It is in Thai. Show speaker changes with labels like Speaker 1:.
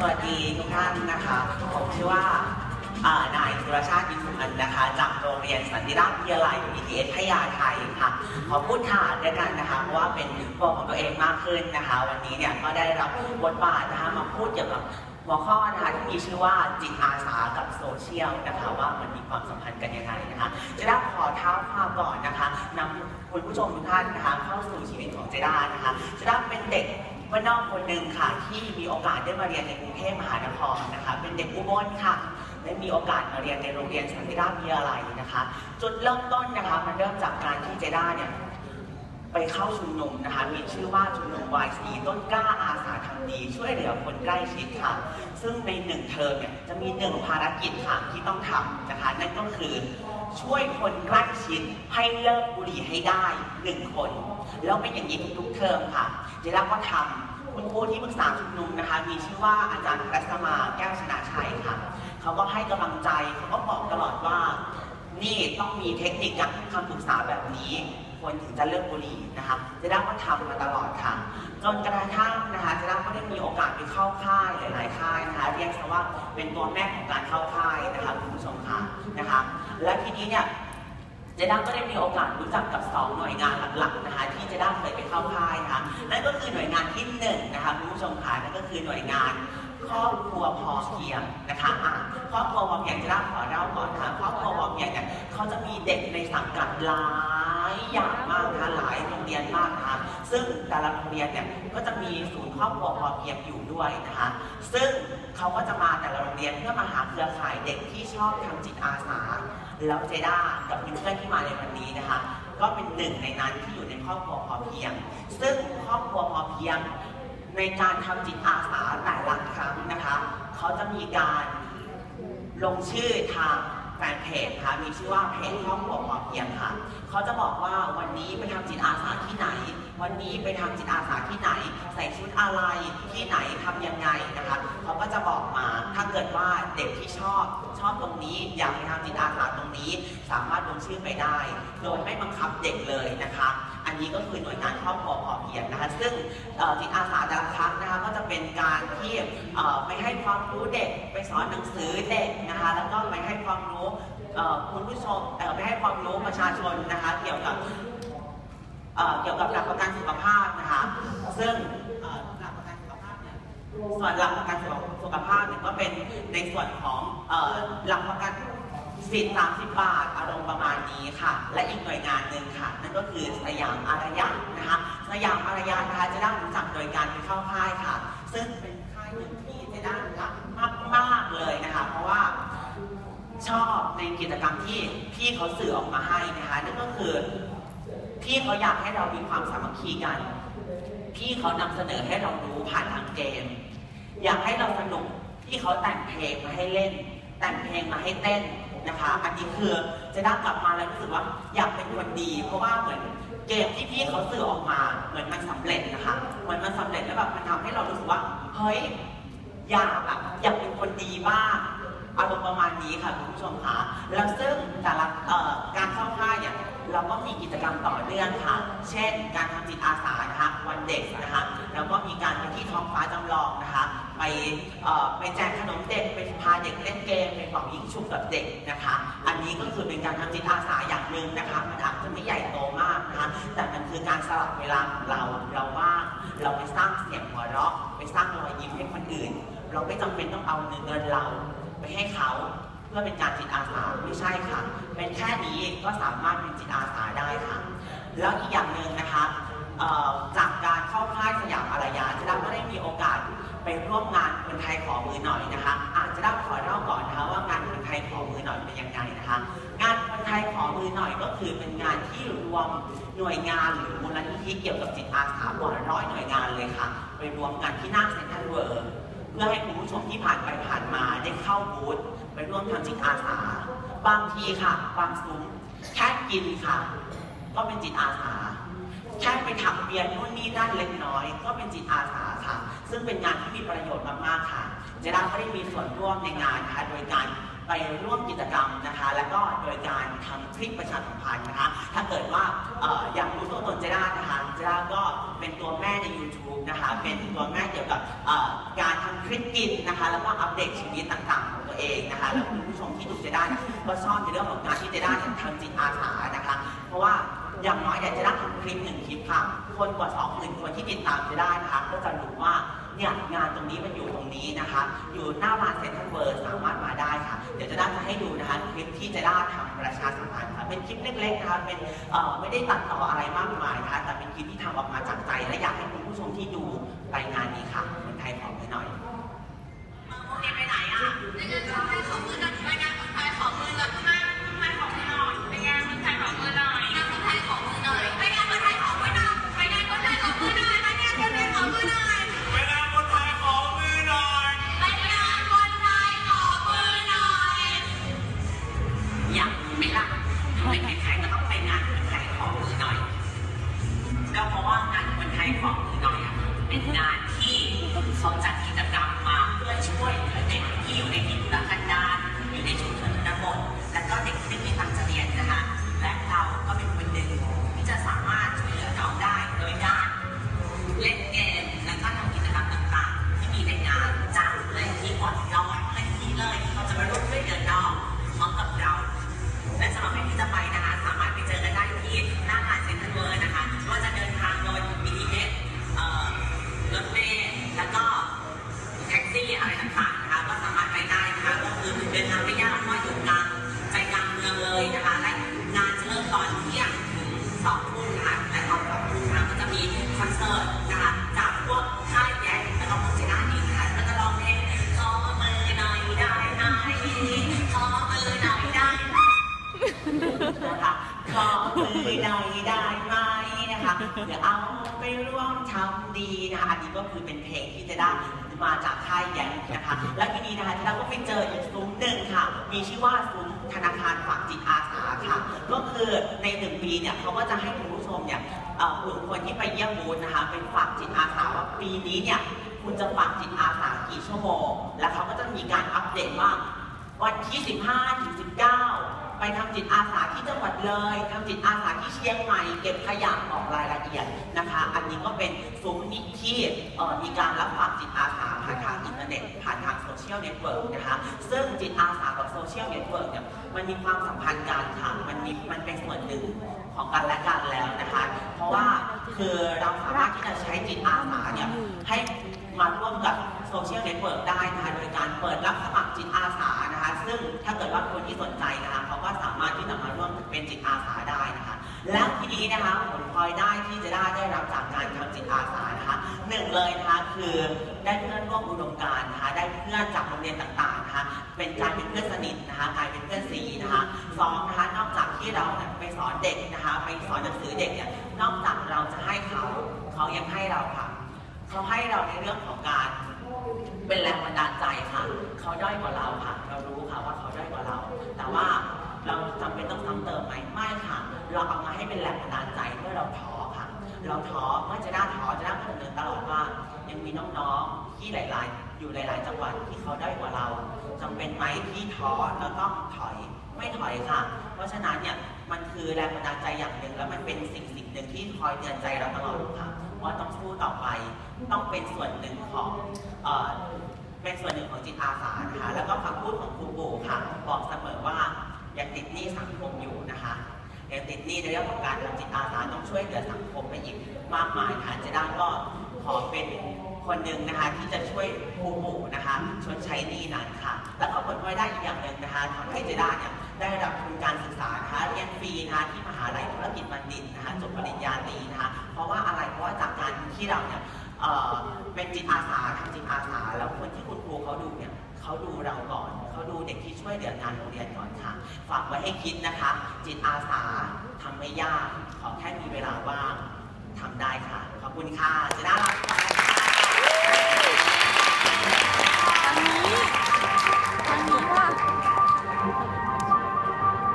Speaker 1: สวัสดีทุกท่านนะคะ ผมชื่อว่านายสุรชาติยิสุพรรณนะคะ จากโรงเรียนสันติราชวิทยาลัย BTS พยาไทยค่ะ ขอพูดขาดด้วยกันนะคะ เพราะว่าเป็นตัวของตัวเองมากขึ้นนะคะ วันนี้เนี่ยก็ได้รับบทบาทนะคะมาพูดเกี่ยวกับหัวข้อนะคะที่มีชื่อว่าจิตอาสากับโซเชียลนะคะว่ามันมีความสัมพันธ์กันยังไงนะคะจะได้ขอเท้าความก่อนนะคะนำคุณผู้ชมทุกท่านนะคะเข้าสู่ชีวิตของเจด้านะคะเจด้าเป็นเด็ก บ้านนอกคนหนึ่งค่ะที่มีโอกาสได้มาเรียนในกรุงเทพมหานครนะคะเป็นเด็กอุบลค่ะได้มีโอกาสมาเรียนในโรงเรียนสันติราชวิทยาลัยนะคะ จุดเริ่มต้นนะคะมันเริ่มจากการที่เจด้าเนี่ยไปเข้าชุมนุมนะคะ มีชื่อว่าชุมนุม YC ต้นกล้าอาสาทำดีช่วยเหลือคนใกล้ชิดค่ะ ซึ่งในหนึ่งเทอมเนี่ยจะมีหนึ่งภารกิจค่ะที่ต้องทำนะคะ นั่นก็คือ ช่วยคนใกล้ชิดให้เลิกบุหรี่ให้ได้หนึ่งคน แล้วเป็นอย่างนี้ทุกเทอมค่ะเจด้าก็ทำคุณครูที่ปรึกษาชุมนุมนะคะ มีชื่อว่าอาจารย์รัศมาแก้วชนะชัยค่ะเขาก็ให้กำลังใจเขาก็บอกตลอดว่า นี่ต้องมีเทคนิคกับคำปรึกษาแบบนี้ควรถึงจะเลิกบุหรี่นะคะเจด้าก็ทำมาตลอดค่ะ จนกระทั่งนะคะเจด้าก็ได้มีโอกาสไปเข้าค่ายหลาย ๆ ค่ายนะคะ เรียกซะว่าเป็นตัวแม่ของการเข้าค่ายนะคะคุณผู้ชมค่ะนะคะ และทีนี้เนี่ยเจด้าก็ได้มีโอกาสรู้จักกับ 2 หน่วยงานหลักๆนะคะที่เจด้าเคยไปเข้าค่ายนะคะนั่นก็คือหน่วยงานที่1นงนะคะคุณผู้ชมคะนั่นก็คือหน่วยงานครอบครัวพอเพียงนะคะอะครอบครัวพอเพียงเจด้าขอเล่าก่อนนะคะครอบครัวพอเพียงเนี่ยเขาจะมีเด็กในสังกัดหลายอย่างมากนะคะหลายโรงเรียนมากนะคะซึ่งแต่ละโรงเรียนเนี่ยก็จะมีศูนย์ครอบครัวพอเพียงอยู่ด้วยนะคะซึ่ง เขาก็จะมาแต่ละโรงเรียนเพื่อมาหาเครือข่ายเด็กที่ชอบทำจิตอาสา แล้วเจด้ากับเพื่อนที่มาในวันนี้นะคะ ก็เป็นหนึ่งในนั้นที่อยู่ในครอบครัวพอเพียง ซึ่งครอบครัวพอเพียงในการทำจิตอาสาแต่ละครั้งนะคะ เขาจะมีการลงชื่อทาง แฟนเพจค่ะมีชื่อว่าเพจครอบครัวพอเพียงค่ะเขาจะบอกว่าวันนี้ไปทำจิตอาสาที่ไหน วันนี้ไปทำจิตอาสาที่ไหน ใส่ชุดอะไรที่ไหนทำยังไงนะคะเขาก็จะบอกมาถ้าเกิดว่าเด็กที่ชอบชอบตรงนี้ อยากไปทำจิตอาสาตรงนี้ สามารถลงชื่อไปได้ โดยไม่บังคับเด็กเลยนะคะ นี้ก็คือหน่วยงานครอบครัวพอเพียงนะคะ ซึ่งจิตอาสาแต่ละครั้งนะคะก็จะเป็นการที่เอ่อไปให้ความรู้เด็กไปสอนหนังสือเด็กนะคะแล้วก็ไปให้ความรู้คุณผู้ชมเอ่อไปให้ความรู้ประชาชนนะคะเกี่ยวกับเกี่ยวกับหลักประกันสุขภาพนะคะซึ่งหลักประกันสุขภาพเนี่ยส่วนหลักประกันสุขภาพเนี่ยก็เป็นในส่วนของหลักประกัน สิทธิ์30 บาท อารมณ์ประมาณนี้ค่ะ และอีกหน่วยงานหนึ่งค่ะ นั่นก็คือสยามอารยะนะคะ สยามอารยะนะคะจะได้รู้จักโดยการไปเข้าค่ายค่ะ ซึ่งเป็นค่ายหนึ่งที่จะได้รักมากๆเลยนะคะ เพราะว่าชอบในกิจกรรมที่พี่เขาสื่อออกมาให้นะคะ นั่นก็คือพี่เขาอยากให้เรามีความสามัคคีกัน พี่เขานำเสนอให้เรารู้ผ่านทางเกม อยากให้เราสนุกที่เขาแต่งเพลงมาให้เล่น แต่งเพลงมาให้เต้น นะคะ อันนี้คือจะได้กลับมาแล้วรู้สึกว่าอยากเป็นคนดี เพราะว่าเหมือนเกมที่พี่เขาสื่อออกมาเหมือนมันสำเร็จนะคะเหมือนมันสำเร็จแล้วแบบมันทำให้เรารู้สึกว่าเฮ้ยอยากอะอยากเป็นคนดีบ้างอารมณ์ประมาณนี้ค่ะคุณผู้ชมค่ะแล้วซึ่งแต่ละการเข้าค่ายเนี่ยเราก็มีกิจกรรมต่อเนื่องค่ะ เช่น การทำจิตอาสานะคะวันเด็กนะคะแล้วก็มีการไปที่ท้องฟ้าจำลองนะคะ ไปไปแจกขนมเด็กไปพาเด็กเล่นเกมไปเป่ายิงฉุบกับเด็กนะคะ อันนี้ก็คือเป็นการทำจิตอาสาอย่างหนึ่งนะคะมันอาจจะไม่ใหญ่โตมากนะคะแต่มันคือการสลับเวลาของเราเราว่างเราไปสร้างเสียงหัวเราะไปสร้างรอยยิ้มให้คนอื่น เราไม่จำเป็นต้องเอาเงินเราไปให้เขาเพื่อเป็นการจิตอาสาไม่ใช่ค่ะ เป็นแค่นี้ก็สามารถเป็นจิตอาสาได้ค่ะ แล้วอีกอย่างหนึ่งนะคะจากการเข้าค่ายสยาม ไปร่วมงานคนไทยขอมือหน่อยนะคะ อาจจะได้ขอเล่าก่อนนะคะว่างานคนไทยขอมือหน่อยเป็นยังไงนะคะ งานคนไทยขอมือหน่อยก็คือเป็นงานที่รวมหน่วยงานหรือมูลนิธิเกี่ยวกับจิตอาสากว่าร้อยหน่วยงานเลยค่ะ ไปรวมกันที่หน้าเซ็นทรัลเวิร์เพื่อให้คุณผู้ชมที่ผ่านไปผ่านมาได้เข้าบูธไปร่วมทำจิตอาสา บางทีค่ะ บางซุ้มแค่กินค่ะ ก็เป็นจิตอาสา แค่ไปถักเบียร์นู่นนี่นั่นเล็กน้อย ก็เป็นจิตอาสา ซึ่งเป็นงานที่มีประโยชน์มากๆค่ะเจด้าก็ได้มีส่วนร่วมในงานนะคะโดยการไปร่วมกิจกรรมนะคะ แล้วก็โดยการทำคลิปประชาสัมพันธ์นะคะ ถ้าเกิดว่าอออยากรู้ตัวตนเจด้านะคะเจด้าก็เป็นตัวแม่ใน YouTube นะคะ เป็นตัวแม่เกี่ยวกับการทำคลิปกินนะคะ แล้วก็อัปเดตชีวิตต่างๆของตัวเองนะคะ แล้วคุณผู้ชมที่ดูเจด้าก็ชอบในเรื่องของการที่เจด้าเนี่ยทำจิตอาสานะคะ เพราะว่า อย่างน้อยเนี่ยเจด้ทำคลิปหนึ่งคลิปค่ะ คนกว่า2 0,000คนที่ติดตามเจด้นะคะก็จะรู้ว่าเนี่ยงานตรงนี้มันอยู่ตรงนี้นะคะ อยู่หน้าร้านเซ็นทรัลเวิร์สามารถมาได้ค่ะ เดี๋ยวจะได้จะให้ดูนะคะคลิปที่จะได้ทำประชาสัมพันธ์ค่ะเป็นคลิปเล็กๆนะคะเป็นเอ่อไม่ได้ตัดต่ออะไรมากมายนะคะแต่เป็นคลิปที่ทำออกมาจากใจ และอยากให้คุณผู้ชมที่ดูรายงานนี้ค่ะเป็นไทยขอไปหน่อยพวกนี้ไปไหนอะ
Speaker 2: นะ
Speaker 1: คะเดี๋ยวเอาไปร่วมทำดีนะคะอันนี้ก็คือเป็นเพลงที่จะได้มาจากค่ายแย้งนะคะ และทีนี้นะคะที่เราก็ไปเจออีกซุ้มหนึ่งค่ะ มีชื่อว่าซุ้มธนาคารฝากจิตอาสาค่ะ ก็คือในหนึ่งปีเนี่ยเขาก็จะให้คุณผู้ชมเนี่ยเอ่อคุณคนที่ไปเยี่ยมบูธนะคะเป็นฝากจิตอาสาว่าปีนี้เนี่ยคุณจะฝากจิตอาสากี่ชั่วโมง และเขาก็จะมีการอัปเดตว่าวันที่ 15ถึง19 ไปทำจิตอาสาที่จังหวัดเลยทำจิตอาสาที่เชียงใหม่ เก็บขยะบอกรายละเอียดนะคะ อันนี้ก็เป็นซุ้มนิที่เอ่อมีการรับฝากจิตอาสาผ่านทางอินเทอร์เน็ตผ่านทางโซเชียลเน็ตเวิร์กนะคะ ซึ่งจิตอาสากับโซเชียลเน็ตเวิร์กเนี่ยมันมีความสัมพันธ์กันค่ะ มันมีมันเป็นส่วนหนึ่งของกันและกันแล้วนะคะ เพราะว่าคือเราสามารถที่จะใช้จิตอาสาเนี่ยให้มาร่วมกับโซเชียลเน็ตเวิร์กได้นะคะโดยการเปิดรับสมัครจิตอาสานะคะ ซึ่ง ถ้าเกิดว่าคนที่สนใจนะคะเขาก็สามารถที่จะมาร่วมเป็นจิตอาสาได้นะคะ แล้วทีนี้นะคะผลพลอยได้ที่จะได้ได้รับจากการทำจิตอาสานะคะหนึ่งเลยนะคะคือได้เพื่อนร่วมอุดมการณ์นะคะได้เพื่อนจากโรงเรียนต่างๆนะคะเป็นกลายเป็นเพื่อนสนิทนะคะกลายเป็นเพื่อนซีนะคะสองนะคะนอกจากที่เราเนี่ยไปสอนเด็กนะคะไปสอนหนังสือเด็กเนี่ยนอกจากเราจะให้เขาเขายังให้เราค่ะเขาให้เราในเรื่องของการเป็นแรงบันดาลใจค่ะ เขาด้อยกว่าเราค่ะว่าเขาด้อยกว่าเรา แต่ว่า เราจำเป็นต้องซ้ำเติมไหมไม่ค่ะ เราเอามาให้เป็นแรงบันดาลใจเมื่อเราท้อค่ะ เราท้อเมื่อจะได้ท้อจะได้คำนึงตลอดว่า ยังมีน้องๆที่หลาย ๆ อยู่หลาย ๆ จังหวัดที่เขาได้กว่าเราจำเป็นไหมที่ท้อแล้วต้องถอยไม่ถอยค่ะ เพราะฉะนั้นเนี่ยมันคือแรงบันดาลใจอย่างหนึ่ง แล้วมันเป็นสิ่งสิ่งหนึ่งที่คอยเตือนใจเราตลอดค่ะว่าต้องสู้ต่อไปต้องเป็นส่วนหนึ่งของเป็นส่วนหนึ่งของจิตอาสานะคะแล้วก็คำพูดของครูปู่ค่ะ บอกเสมอว่า ยังติดหนี้สังคมอยู่นะคะยังติดหนี้ในเรื่องของการทำจิตอาสาต้องช่วยเหลือสังคมไปอีกมากมายค่ะเจะด้านก็ขอเป็นคนหนึ่งนะคะที่จะช่วยครูปู่นะคะชดใช้หนี้นั้นค่ะ แล้วก็ผลพลอยได้อีกอย่างหนึ่งนะคะทำให้เจด้าเนี่ยได้รับทุนการศึกษานะคะเรียนฟรีนะคะที่มหาลัยธุรกิจบัณฑิตนะคะจบปริญญาตรีนะคะเพราะว่าอะไรเพราะว่าจากการที่เราเนี่ยเเป็นจิตอาสาทำจิตอาสา แล้วคนที่คุณครูเขาดูเนี่ยเขาดูเราก่อน เขาดูเด็กที่ช่วยเหลืองานโรงเรียนก่อนค่ะ ฝากไว้ให้คิดนะคะ จิตอาสาทำไม่ยาก ขอแค่มีเวลาว่างทำได้ค่ะ ขอบคุณค่ะจะน่ารักตอนนี้ทางนี้ค่ะ